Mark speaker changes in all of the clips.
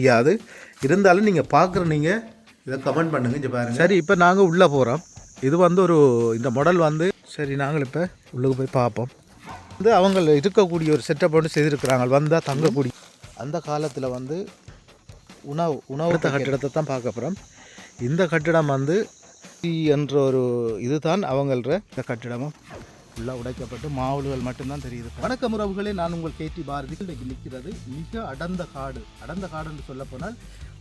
Speaker 1: தெரியாது இருந்தாலும் நீங்கள் பார்க்குற நீங்கள் இதை கமெண்ட் பண்ணுங்க இங்கே பாருங்க. சரி இப்போ நாங்கள் உள்ளே போகிறோம் இது வந்து ஒரு இந்த மாடல் வந்து சரி நாங்கள் இப்போ உள்ளுக்கு போய் பார்ப்போம். வந்து அவங்க இருக்கக்கூடிய ஒரு செட்டப் ஒன்று செய்திருக்கிறாங்க. வந்தால் தங்கக்கூடிய. அந்த காலத்தில் வந்து உணவு உணவத்த கட்டிடத்தை தான் பார்க்க போகிறோம் இந்த கட்டிடம் வந்து என்ற ஒரு இதுதான் அவங்கள இந்த கட்டிடமும். ஃபுல்லாக உடைக்கப்பட்டு மாவுல்கள் மட்டும்தான் தெரியுது. வணக்கம் உறவுகளே நான் உங்கள் கேடி பாரதி. இன்றைக்கு நிற்கிறது மிக அடர்ந்த காடு. அடர்ந்த காடு என்று சொல்லப்போனால்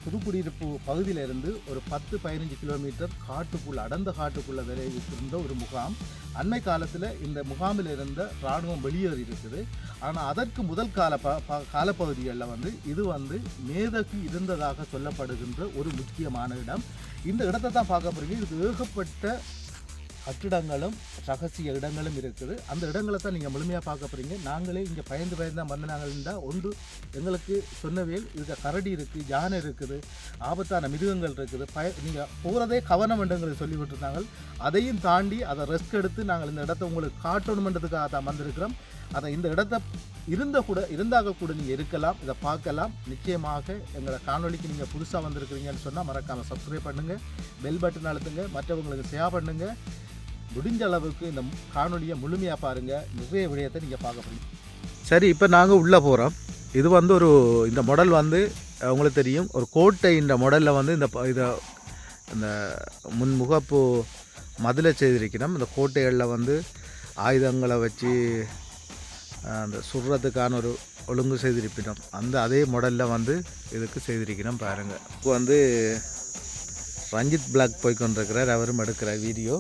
Speaker 1: புதுக்குடியிருப்பு பகுதியிலிருந்து ஒரு பத்து பதினஞ்சு கிலோமீட்டர் காட்டுக்குள்ள அடர்ந்த காட்டுக்குள்ள விளைவித்திருந்த ஒரு முகாம். அண்மை காலத்தில் இந்த முகாமில் இருந்த இராணுவம் வெளியேறி இருக்குது. ஆனால் அதற்கு முதல் கால ப ப- காலப்பகுதிகளில் வந்து இது வந்து மேதகு இருந்ததாக சொல்லப்படுகின்ற ஒரு முக்கியமான இடம். இந்த இடத்தை தான் பார்க்க போகிறீங்க இது ஏகப்பட்ட கட்டிடங்களும் ரகசிய இடங்களும் இருக்குது. அந்த இடங்களை தான் நீங்கள் முழுமையாக பார்க்க போகிறீங்க நாங்களே இங்கே பயந்து பயந்து தான் வந்து நாங்கள் இருந்தால் ஒன்று எங்களுக்கு சொன்னவேல் இதில் கரடி இருக்குது யானை இருக்குது ஆபத்தான மிருகங்கள் இருக்குது. பய நீங்கள் போகிறதே கவனம் என்றுங்களை சொல்லி விட்டுருந்தாங்க அதையும் தாண்டி அதை ரெஸ்க் எடுத்து நாங்கள் இந்த இடத்த உங்களுக்கு காட்டணுமன்றதுக்காக தான் வந்திருக்கிறோம். அதை இந்த இடத்த இருந்த கூட இருந்தாக கூட நீங்கள் இருக்கலாம் இதை பார்க்கலாம். நிச்சயமாக எங்களை காணொலிக்கு நீங்கள் புதுசாக வந்திருக்கிறீங்கன்னு சொன்னால் மறக்காமல் சப்ஸ்கிரைப் பண்ணுங்கள் பெல் பட்டன் அழுத்துங்க மற்றவங்களுக்கு ஷேர் பண்ணுங்கள் முடிஞ்ச அளவுக்கு இந்த காணொலியை முழுமையாக பாருங்கள் நிறைய விடயத்தை நீங்கள் பார்க்க முடியும். சரி இப்போ நாங்கள் உள்ளே போகிறோம் இது வந்து ஒரு இந்த மாடல் வந்து உங்களுக்கு தெரியும். ஒரு கோட்டை இந்த மாடலில் வந்து இந்த இதை இந்த முன்முகப்பு மதில செய்திருக்கணும். இந்த கோட்டைகளில் வந்து ஆயுதங்களை வச்சு அந்த சுடுறதுக்கான ஒரு ஒழுங்கு செய்திருப்பினோம் அந்த அதே மாடலில் வந்து இதுக்கு செய்திருக்கணும் பாருங்கள் இப்போ வந்து ரஞ்சித் பிளாக் போய் கொண்டிருக்கிறார் அவரும் எடுக்கிற வீடியோ.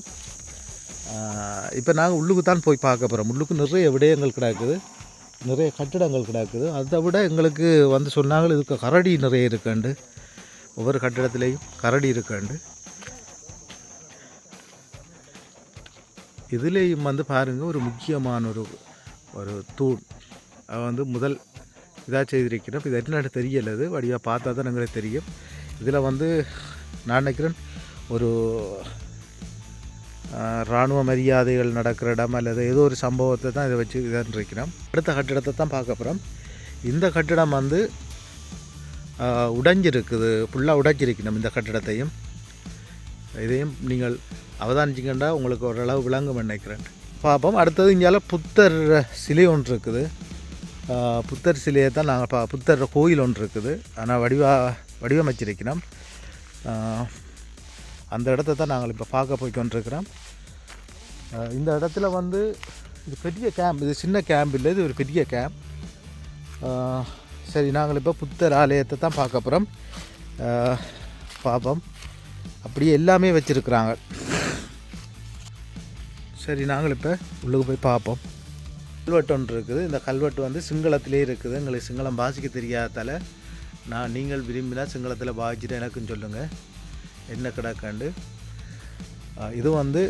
Speaker 1: இப்போ நாங்கள் உள்ளுக்கு தான் போய் பார்க்க போகிறோம் உள்ளுக்கு நிறைய விடயங்கள் கிடக்குது. நிறைய கட்டிடங்கள் கிடக்குது. அதை விட எங்களுக்கு வந்து சொன்னாங்க இதுக்கு கரடி நிறைய இருக்குண்டு. ஒவ்வொரு கட்டிடத்துலேயும் கரடி இருக்குண்டு. இதுலேயும் வந்து பாருங்கள் ஒரு முக்கியமான ஒரு ஒரு தூண். வந்து முதல் இதாக செய்திருக்கிறோம். இது என்னன்னு தெரியல அது. வடிவாக பார்த்தா தான் எங்களுக்கு தெரியும். இதில் வந்து நான் நினைக்கிறேன் ஒரு இராணுவ மரியாதைகள் நடக்கிற இடம் அல்லது ஏதோ ஒரு சம்பவத்தை தான் இதை வச்சு இதான் இருக்கிறோம் அடுத்த கட்டிடத்தை தான் பார்க்க போகிறோம். இந்த கட்டிடம் வந்து உடைஞ்சிருக்குது. ஃபுல்லாக உடைச்சிருக்கணும் இந்த கட்டிடத்தையும். இதையும் நீங்கள் அவதானிச்சிக்கண்டா உங்களுக்கு ஓரளவு விளங்கும் நினைக்கிறேன். பார்ப்போம். அடுத்தது இங்கேயால் புத்தர் சிலை ஒன்று இருக்குது. புத்தர் சிலையை தான் நாங்கள் பா புத்தர் கோயில் ஒன்று இருக்குது. ஆனால் வடிவா வடிவமைச்சிருக்கிறோம். அந்த இடத்த தான் நாங்கள் இப்போ பார்க்க போய் கொண்டிருக்கிறோம். இந்த இடத்துல வந்து இது பெரிய கேம்ப் இது சின்ன கேம்ப் இல்லை இது ஒரு பெரிய கேம்ப் சரி நாங்கள் இப்போ புத்தர் ஆலயத்தை தான் பார்க்க போகிறோம் பார்ப்போம். அப்படியே எல்லாமே வச்சுருக்குறாங்க. சரி நாங்கள் இப்போ உள்ளுக்கு போய் பார்ப்போம். கல்வெட்டு ஒன்று இருக்குது. இந்த கல்வெட்டு வந்து சிங்களத்திலே இருக்குது. எங்களுக்கு சிங்களம் வாசிக்க தெரியாதால நான் நீங்கள் விரும்பினா சிங்களத்தில் வாசிச்சுட்டு எனக்கும் சொல்லுங்கள் என்ன கிடக்காண்டு? இது வந்து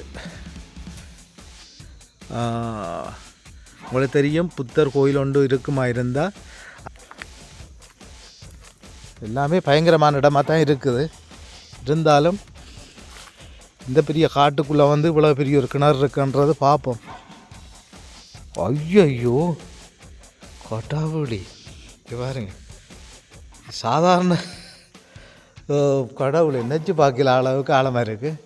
Speaker 1: உங்களுக்கு தெரியும் புத்தர் கோயில் ஒன்று இருக்குமா இருந்தால் எல்லாமே பயங்கரமான இடமாக தான் இருக்குது. இருந்தாலும் இந்த பெரிய காட்டுக்குள்ளே வந்து இவ்வளோ பெரிய ஒரு கிணறு இருக்குன்றது பார்ப்போம் ஐயோ கொட்டாவுளி பாருங்க. சாதாரண கடவுள். கடவுளை பார்க்கல அளவுக்கு ஆழமாக இருக்குது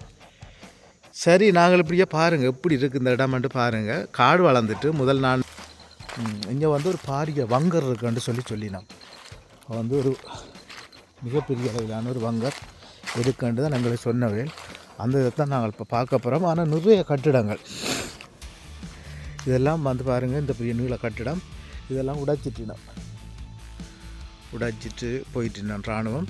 Speaker 1: சரி நாங்கள் இப்படியே பாருங்கள் எப்படி இருக்குது இந்த இடம்ன்ட்டு பாருங்கள் காடு வளர்ந்துட்டு முதல் நாள் இங்கே வந்து ஒரு பாரிய வங்கர் இருக்குன்னு சொல்லி சொல்லினோம். வந்து ஒரு மிகப்பெரிய அளவிலான ஒரு வங்கர் இருக்குன்ட்டு தான் நாங்கள் சொன்னவேன். அந்த இதை தான் நாங்கள் இப்போ பார்க்க போகிறோம் ஆனால் நிறைய கட்டிடங்கள். இதெல்லாம் வந்து பாருங்கள் இந்த பெரிய நீள கட்டிடம். இதெல்லாம் உடைச்சிட்டினோம் உடைச்சிட்டு போயிட்டினோம் இராணுவம்.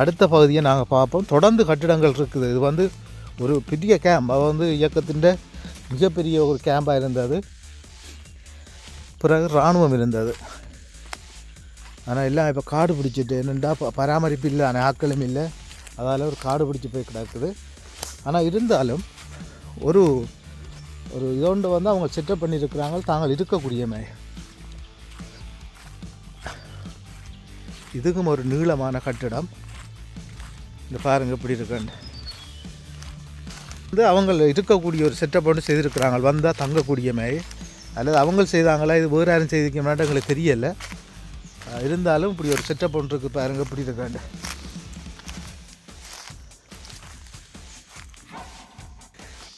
Speaker 1: அடுத்த பகுதியை நாங்கள் பார்ப்போம். தொடர்ந்து கட்டிடங்கள் இருக்குது. இது வந்து ஒரு பெரிய கேம்ப் அது வந்து இயக்கத்தின் மிகப்பெரிய ஒரு கேம்பாக இருந்தது. பிறகு இராணுவம் இருந்தது. ஆனால் எல்லாம் இப்போ காடு பிடிச்சிட்டு என்னென்னா பராமரிப்பு இல்லை ஆனால் ஆக்களும் இல்லை. அதால் ஒரு காடு பிடிச்சி போய் கிடக்குது. ஆனால் இருந்தாலும் ஒரு ஒரு இதோண்டு வந்து அவங்க செட்டப் பண்ணியிருக்கிறாங்க தாங்கள் இருக்கக்கூடியமே. இதுக்கும் ஒரு நீளமான கட்டிடம். இந்த பாருங்கள் இப்படி இருக்குன்னு. வந்து அவங்க இருக்கக்கூடிய ஒரு செட்டப் ஒன்று செய்திருக்கிறாங்க. வந்தால் தங்கக்கூடிய மாதிரி அல்லது அவங்க செய்தாங்களா? இது வேறு யாரும் செய்திருக்க மாட்டேன் எங்களுக்கு தெரியலை. இருந்தாலும் இப்படி ஒரு செட்டப் ஒன்று இருக்குது பாருங்கள் இப்படி இருக்காண்டு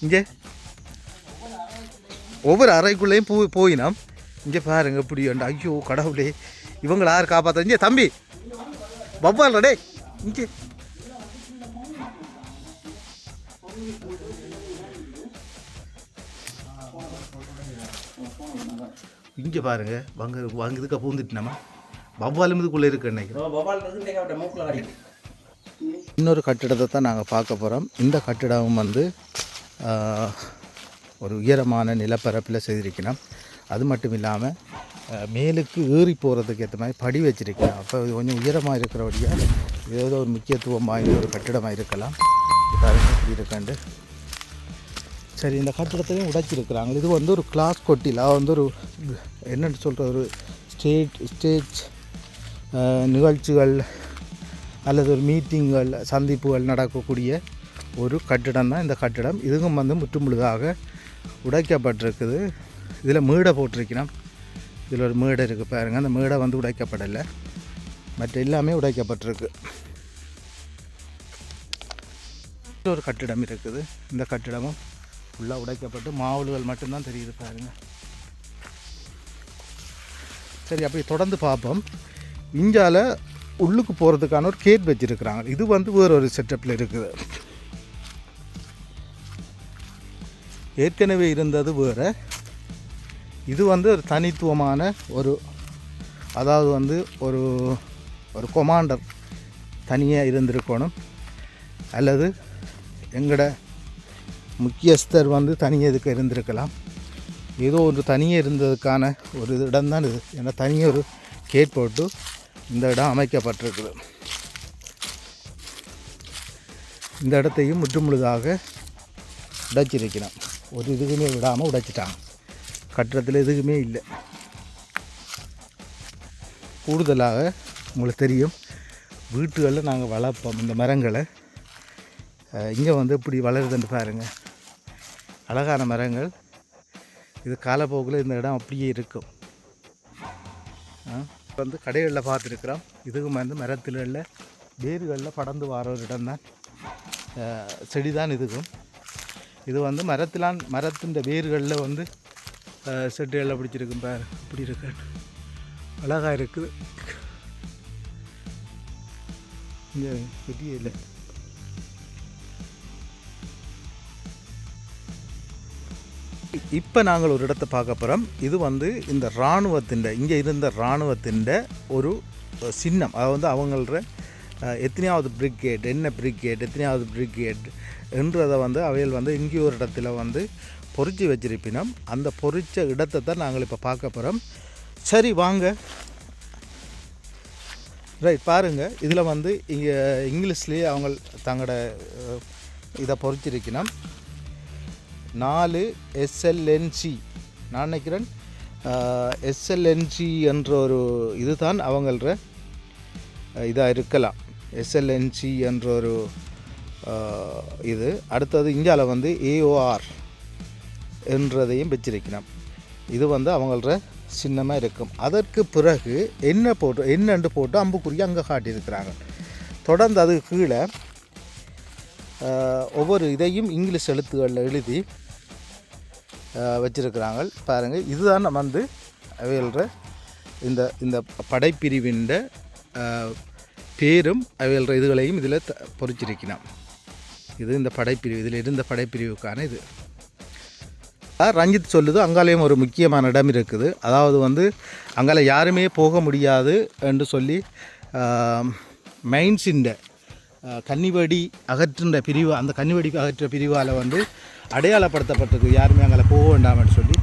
Speaker 1: இங்கே. ஒவ்வொரு அறைக்குள்ளேயும் போய் போயினோம். இங்கே பாருங்க இப்படி உண்டு ஐயோ கடவுளே. இவங்களை யார் காப்பாற்ற இங்கே தம்பி. பப்பால் டே இங்கே. இங்கே பாருங்க. வாங்க வாங்க இதுக்கு பூந்துட்டுனாமா வவ்வாலும் இதுக்குள்ளே இருக்கு நினைக்கிறேன் இன்னொரு கட்டிடத்தை தான் நாங்கள் பார்க்க போகிறோம் இந்த கட்டிடம் வந்து ஒரு உயரமான நிலப்பரப்பில் செய்திருக்கணும். அது மட்டும் இல்லாமல் மேலுக்கு ஏறி போகிறதுக்கு ஏற்ற மாதிரி படி வச்சிருக்கேன் அப்போ இது கொஞ்சம் உயரமாக இருக்கிறபடியாக ஏதோ ஒரு முக்கியத்துவம் வாய்ந்த ஒரு கட்டிடமாக இருக்கலாம். இது பாருங்க இப்படி இருக்காண்டு. சரி இந்த கட்டிடத்தையும் உடைச்சிருக்கிறாங்க. இது வந்து ஒரு கிளாஸ் கொட்டில் அது வந்து ஒரு என்னென்னு சொல்கிறது ஒரு ஸ்டேட் ஸ்டேஜ் நிகழ்ச்சிகள் அல்லது ஒரு மீட்டிங்கள் சந்திப்புகள் நடக்கக்கூடிய ஒரு கட்டிடம் தான் இந்த கட்டிடம். இதுவும் வந்து முற்றுமுழுதாக உடைக்கப்பட்டிருக்குது. இதில் மேடை போட்டிருக்கிறோம். இதில் ஒரு மேடை இருக்குது பாருங்கள் அந்த மேடை வந்து உடைக்கப்படலை. மற்ற எல்லாமே உடைக்கப்பட்டிருக்கு. ஒரு கட்டிடம் இருக்குது. இந்த கட்டிடமும் ஃபுல்லாக உடைக்கப்பட்டு மாவுல்கள் மட்டும்தான் தெரியுது பாருங்கள் சரி அப்படி தொடர்ந்து பார்ப்போம். இந்தியாவில் உள்ளுக்கு போகிறதுக்கான ஒரு கேட் வச்சுருக்குறாங்க. இது வந்து வேறு ஒரு செட்டப்பில் இருக்குது. ஏற்கனவே இருந்தது வேறு. இது வந்து ஒரு தனித்துவமான ஒரு அதாவது வந்து ஒரு ஒரு கொமாண்டர் தனியாக இருந்திருக்கணும். அல்லது எங்களோட முக்கியஸ்தர் வந்து தனியாக இதுக்கு இருந்திருக்கலாம். ஏதோ ஒரு தனியாக இருந்ததுக்கான ஒரு இடம் தான் இது. ஏன்னா தனியாக ஒரு கேட் போட்டு இந்த இடம் அமைக்கப்பட்டிருக்குது. இந்த இடத்தையும் முற்றுமுழுதாக உடைச்சிருக்கிறோம் ஒரு இதுக்குமே விடாமல் உடைச்சிட்டாங்க கட்டிடத்தில் எதுக்குமே இல்லை. கூடுதலாக உங்களுக்கு தெரியும் வீட்டுகளில் நாங்கள் வளர்ப்போம். இந்த மரங்களை இங்கே வந்து இப்படி வளருதுன்னு பாருங்கள் அழகான மரங்கள். இது காலப்போக்கில் இந்த இடம் அப்படியே இருக்கும். வந்து கடைகளில் பார்த்துருக்குறோம். இதுக்கும் வந்து மரத்துகளில் வேர்களில் படர்ந்து வர ஒரு இடம்தான். செடி தான் இதுக்கும் இது வந்து மரத்திலான் மரத்தின் வேர்களில் வந்து செடிகளில் பிடிச்சிருக்கும் பாரு. இப்படி இருக்கு. அழகாக இருக்குது. இங்கே பெரிய இல்லை. இப்போ நாங்கள் ஒரு இடத்தை பார்க்க போகிறோம் இது வந்து இந்த இராணுவத்தின் இங்கே இருந்த இராணுவத்தின் ஒரு சின்னம். அதாவது வந்து அவங்கள எத்தனையாவது பிரிகேட் என்ன பிரிகேட் எத்தனையாவது பிரிகேட் என்றதை வந்து அவைகள் வந்து இங்கே ஒரு இடத்துல வந்து பொறிச்சு வச்சிருப்பினோம். அந்த பொறிச்ச இடத்தை தான் நாங்கள் இப்போ பார்க்க போகிறோம் சரி வாங்க. ரைட் பாருங்கள் இதில் வந்து இங்கே இங்கிலீஷ்லேயே அவங்க தங்களோட இதை பொறிச்சிருக்கணும் நாலு எஸ்எல்என்சி நான் நினைக்கிறேன் எஸ்எல்என்சி என்ற ஒரு இதுதான் அவங்கள இதாக இருக்கலாம். எஸ்எல்என்சி என்ற ஒரு இது. அடுத்தது இந்தியாவில் வந்து ஏஓஆர் என்றதையும் வச்சிருக்கணும் இது வந்து அவங்கள சின்னமாக இருக்கும். அதற்கு பிறகு என்ன போட்டு என்னென்று போட்டு அம்புக்குறி அங்கே காட்டியிருக்கிறாங்க. தொடர்ந்து அதுக்கு கீழே ஒவ்வொரு இதையும் இங்கிலீஷ் எழுத்துக்களில் எழுதி வச்சுருக்கிறாங்க. பாருங்கள் இதுதான் நம்ம வந்து அவையல்ற இந்த இந்த படைப்பிரிவின் பேரும் அவையல்ற இதுகளையும் இதில் த பொறிச்சிருக்கணும் இது இந்த படைப்பிரிவு இதில் இருந்த படைப்பிரிவுக்கான இது. ரஞ்சித் சொல்லுது அங்காலேயும் ஒரு முக்கியமான இடம் இருக்குது. அதாவது வந்து அங்கால யாருமே போக முடியாது என்று சொல்லி மைன்ஸின்ற கன்னிவடி அகற்றுன்ற பிரிவு அந்த கன்னிவடி அகற்ற பிரிவால் வந்து அடையாளப்படுத்தப்பட்டிருக்கு. யாருமே அங்கே போக வேண்டாம்னு சொல்லி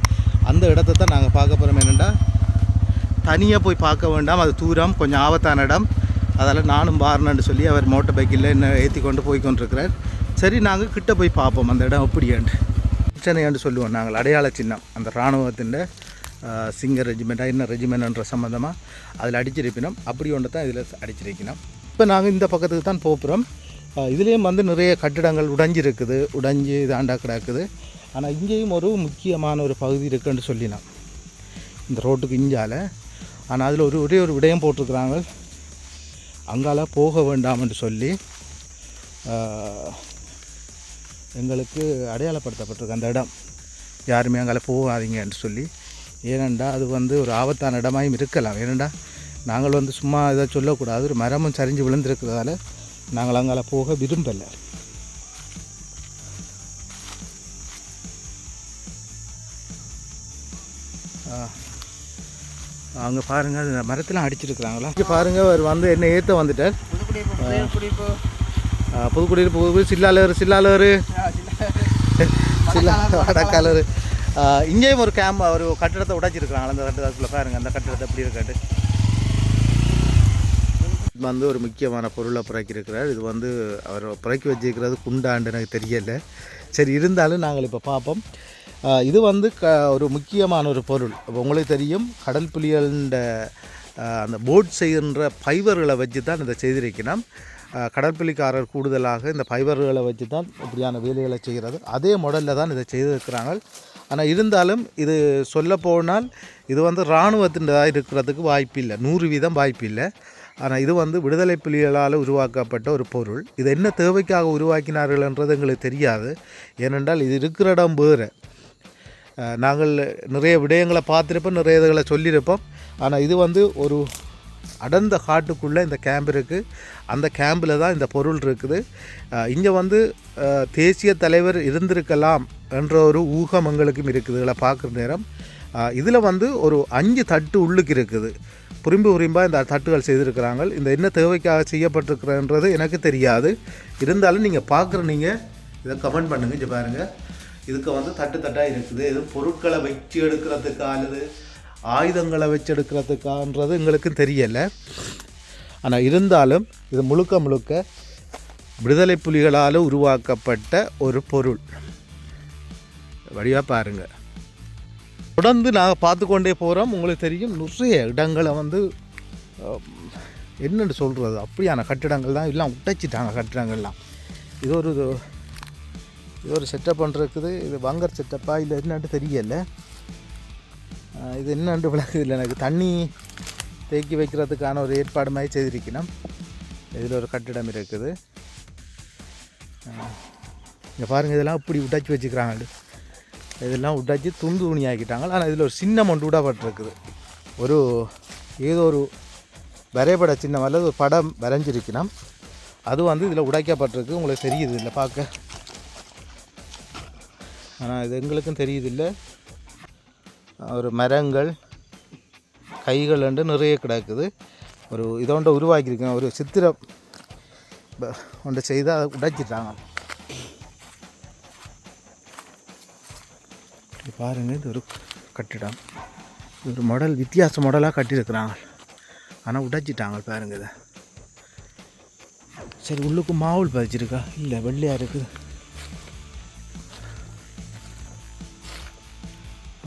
Speaker 1: அந்த இடத்த தான் நாங்கள் பார்க்க போகிறோம் என்னென்னா தனியாக போய் பார்க்க வேண்டாம். அது தூரம் கொஞ்சம் ஆபத்தான இடம். அதால் நானும் பாருன்னு சொல்லி அவர் மோட்டர் பைக்கில் என்ன ஏற்றி கொண்டு போய் கொண்டிருக்கிறார். சரி நாங்கள் கிட்ட போய் பார்ப்போம். அந்த இடம் எப்படியாண்டு? பிரச்சனையாண்டு சொல்லுவோம் நாங்கள். அடையாள சின்னம். அந்த இராணுவத்தின் சிங்கர் ரெஜிமெண்ட்டாக என்ன ரெஜிமெண்ட்ன்ற சம்மந்தமாக அதில் அடிச்சிருப்பினோம். அப்படி ஒன்று தான் இதில் அடிச்சிருக்கணும் இப்போ நாங்கள் இந்த பக்கத்துக்கு தான் போகிறோம் இதுலேயும் வந்து நிறைய கட்டிடங்கள் உடைஞ்சிருக்குது உடைஞ்சி இதாண்டா கிடக்குது. ஆனால் இங்கேயும் ஒரு முக்கியமான ஒரு பகுதி இருக்குன்னு சொல்லினான் இந்த ரோட்டுக்கு இஞ்சால. ஆனால் அதில் ஒரு ஒரே ஒரு விடயம் போட்டிருக்கிறாங்க. அங்கால போக வேண்டாம்னு சொல்லி எங்களுக்கு அடையாளப்படுத்தப்பட்டிருக்கு அந்த இடம். யாருமே அங்கால போகாதீங்கன்னு சொல்லி. ஏனெண்டா அது வந்து ஒரு ஆபத்தான இடமாயும் இருக்கலாம். ஏனெண்டா நாங்கள் வந்து சும்மா இதை சொல்லக்கூடாது. ஒரு மரமும் சரிஞ்சு விழுந்திருக்கிறதால நாங்கள் அங்கே போக விரும்பலை. அங்கே பாருங்கள் அந்த மரத்தெல்லாம் அடிச்சிருக்கிறாங்களா? இங்கே பாருங்கள் அவர் வந்து என்ன ஏற்ற வந்துட்டார் புதுக்குடியில் புதுக்குடி சில்லாலர் சில்லாலர். சில்லா வடக்காலர். இங்கேயும் ஒரு கேம் ஒரு கட்டிடத்தை உடைச்சிருக்கிறாங்களா அந்த கட்டிடத்தில் பாருங்க அந்த கட்டிடத்தை எப்படி இருக்காட்டு வந்து ஒரு முக்கியமான பொருளை புறக்கியிருக்கிறார் இது வந்து அவர் புறக்கி வச்சிருக்கிறது குண்டாண்டு எனக்கு தெரியல. சரி இருந்தாலும் நாங்கள் இப்போ பார்ப்போம். இது வந்து க ஒரு முக்கியமான ஒரு பொருள். இப்போ உங்களுக்கு தெரியும் கடல் புலிகள அந்த போட் செய்கின்ற ஃபைபர்களை வச்சு தான் இதை செய்திருக்கணும் ஆ, கூடுதலாக இந்த ஃபைபர்களை வச்சு தான் இப்படியான வேலைகளை செய்கிறது அதே மாடலில் தான் இதை செய்திருக்கிறாங்க. ஆனால் இருந்தாலும் இது சொல்ல போனால் இது வந்து இராணுவத்தினதாக இருக்கிறதுக்கு வாய்ப்பில்லை. நூறு வீதம் வாய்ப்பு இல்லை ஆனால் இது வந்து விடுதலை புலிகளால் உருவாக்கப்பட்ட ஒரு பொருள். இது என்ன தேவைக்காக உருவாக்கினார்கள் என்றது எங்களுக்கு தெரியாது. ஏனென்றால் இது இருக்கிற இடம் வேறு. நாங்கள் நிறைய விடயங்களை பார்த்துருப்போம் நிறைய இதுகளை சொல்லியிருப்போம். ஆனால் இது வந்து ஒரு அடர்ந்த காட்டுக்குள்ளே இந்த கேம்ப் இருக்குது அந்த கேம்பில் தான் இந்த பொருள் இருக்குது. இங்கே வந்து தேசிய தலைவர் இருந்திருக்கலாம் என்ற ஒரு ஊகம் எங்களுக்கும் இருக்குது. இதில் பார்க்குற நேரம் இதில் வந்து ஒரு அஞ்சு தட்டு உள்ளுக்கு இருக்குது. புரிம்பு உரிம்பாக இந்த தட்டுகள் செய்திருக்கிறாங்க. இந்த என்ன தேவைக்காக செய்யப்பட்டிருக்கிறன்றது எனக்கு தெரியாது. இருந்தாலும் நீங்கள் பார்க்குற நீங்கள் இதை கமெண்ட் பண்ணுங்கள் இங்கே பாருங்கள் இதுக்கு வந்து தட்டு தட்டாக இருக்குது. இது பொருட்களை வச்சு எடுக்கிறதுக்கா அல்லது ஆயுதங்களை வச்சு எடுக்கிறதுக்கான்றது எங்களுக்கும் தெரியலை. ஆனால் இருந்தாலும் இது முழுக்க முழுக்க விடுதலை புலிகளால் உருவாக்கப்பட்ட ஒரு பொருள். வழியாக பாருங்கள் தொடர்ந்து நாங்கள் பார்த்து கொண்டே போகிறோம் உங்களுக்கு தெரியும் நிறைய இடங்களை வந்து என்னென்னு சொல்கிறது அப்படியான கட்டிடங்கள் தான். எல்லாம் உடைச்சிட்டாங்க கட்டிடங்கள்லாம். இது ஒரு இது ஒரு செட்டப் பண்ணுறதுக்குது இது வங்கர் செட்டப்பா இல்லை என்னன்ட்டு தெரியல. இது என்னன்ட்டு விளக்குது இல்லை. எனக்கு தண்ணி தேக்கி வைக்கிறதுக்கான ஒரு ஏற்பாடு மாதிரி செய்திருக்கணும். இதில் ஒரு கட்டிடம் இருக்குது. இங்கே பாருங்கள் இதெல்லாம் இப்படி உடைச்சி வச்சுக்கிறாங்க. இதெல்லாம் உடைச்சி துண்டு துணி ஆக்கிட்டாங்க ஆனால் இதில் ஒரு சின்ன மண்டு விடப்பட்டிருக்குது ஒரு ஏதோ ஒரு வரைபட சின்னம் அல்லது ஒரு படம் வரைஞ்சிருக்கணும் அது வந்து இதில் உடைக்கப்பட்டிருக்கு. உங்களுக்கு தெரியுது இல்லை பார்க்க. ஆனால் இது எங்களுக்கும் தெரியுது இல்லை ஒரு மரங்கள் கைகள் ரெண்டு நிறைய கிடக்குது. ஒரு இதோண்ட உருவாக்கியிருக்கேன். ஒரு சித்திரம். ப- ஒன்றை செய்து அதை உடைச்சிட்டாங்க. பாருங்கள் பாருங்க இது ஒரு கட்டிடம். இது ஒரு மாடல் வித்தியாச மாடலாக கட்டியிருக்கிறாங்க. ஆனால் உடைச்சிட்டாங்க பாருங்க இதை. சரி உள்ளுக்கு மாவுல் பதிச்சிருக்கா? இல்லை வெள்ளையாக இருக்குது.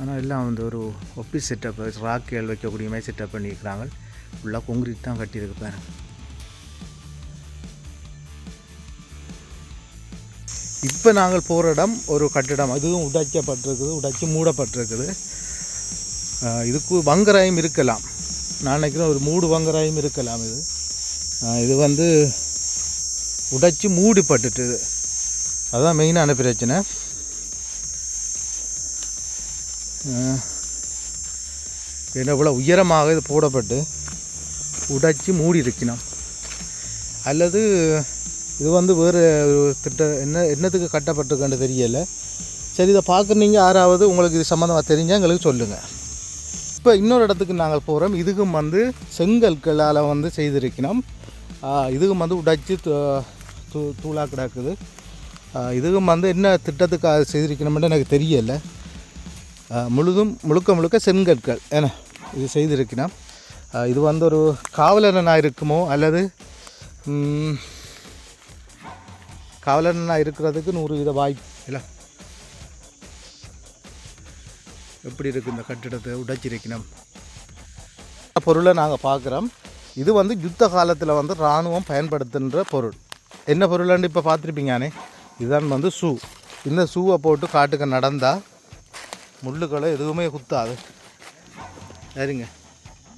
Speaker 1: ஆனால் எல்லாம் வந்து ஒரு ஒப்பீஸ் செட்டப் ராக்கேல் வைக்கக்கூடிய மாதிரி செட்டப் பண்ணியிருக்கிறாங்க. ஃபுல்லாக கொங்கிரீட் தான் கட்டியிருக்கு பாருங்கள் இப்போ நாங்கள் போகிற இடம் ஒரு கட்டிடம். அதுவும் உடைக்கப்பட்டிருக்குது உடைச்சி மூடப்பட்டிருக்குது. இதுக்கு வங்கராயம் இருக்கலாம். நான் நினைக்கிறேன் ஒரு மூடு வங்கராயம் இருக்கலாம் இது. இது வந்து உடைச்சி மூடிப்பட்டுட்டுது அதுதான் மெயினான பிரச்சனை. என்ன இவ்வளோ உயரமாக இது போடப்பட்டு உடைச்சி மூடி இருக்கணும் அல்லது இது வந்து வேறு ஒரு திட்டம் என்ன என்னத்துக்கு கட்டப்பட்டிருக்கேன்னு தெரியலை. சரி இதை பார்க்குறீங்க யாராவது உங்களுக்கு இது சம்மந்தமாக தெரிஞ்சால் எங்களுக்கு சொல்லுங்கள் இப்போ இன்னொரு இடத்துக்கு நாங்கள் போகிறோம் இதுக்கும் வந்து செங்கற்களால் வந்து செய்திருக்கணும் இதுக்கும் வந்து உடைச்சி தூ- தூளாக கிடக்குது. இதுக்கும் வந்து என்ன திட்டத்துக்காக செய்திருக்கணும்னு எனக்கு தெரியலை. முழுதும் முழுக்க முழுக்க செங்கற்கள். ஏன்னா இது செய்திருக்கணும் இது வந்து ஒரு காவலரனாக இருக்குமோ அல்லது ம், காவலரனாக இருக்கிறதுக்கு நூறு வித வாய்ப்பு இல்லை. எப்படி இருக்குது இந்த கட்டிடத்தை உடைச்சிருக்கணும்? பொருளை நாங்கள் பார்க்குறோம். இது வந்து யுத்த காலத்தில் வந்து இராணுவம் பயன்படுத்துகின்ற பொருள். என்ன பொருளான்னு இப்போ பார்த்துருப்பீங்கண்ணே? இதுதான் வந்து ஷூ இந்த ஷூவை போட்டு காட்டுக்கு நடந்தால் முள்ளுக்களை எதுவுமே குத்தாது. சரிங்க.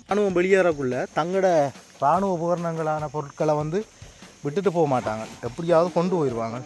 Speaker 1: ராணுவம் வெளியேறக்குள்ள தங்களோட இராணுவ உபகரணங்களான பொருட்களை வந்து விட்டுட்டு போக மாட்டாங்க. எப்படியாவது கொண்டு போயிடுவாங்க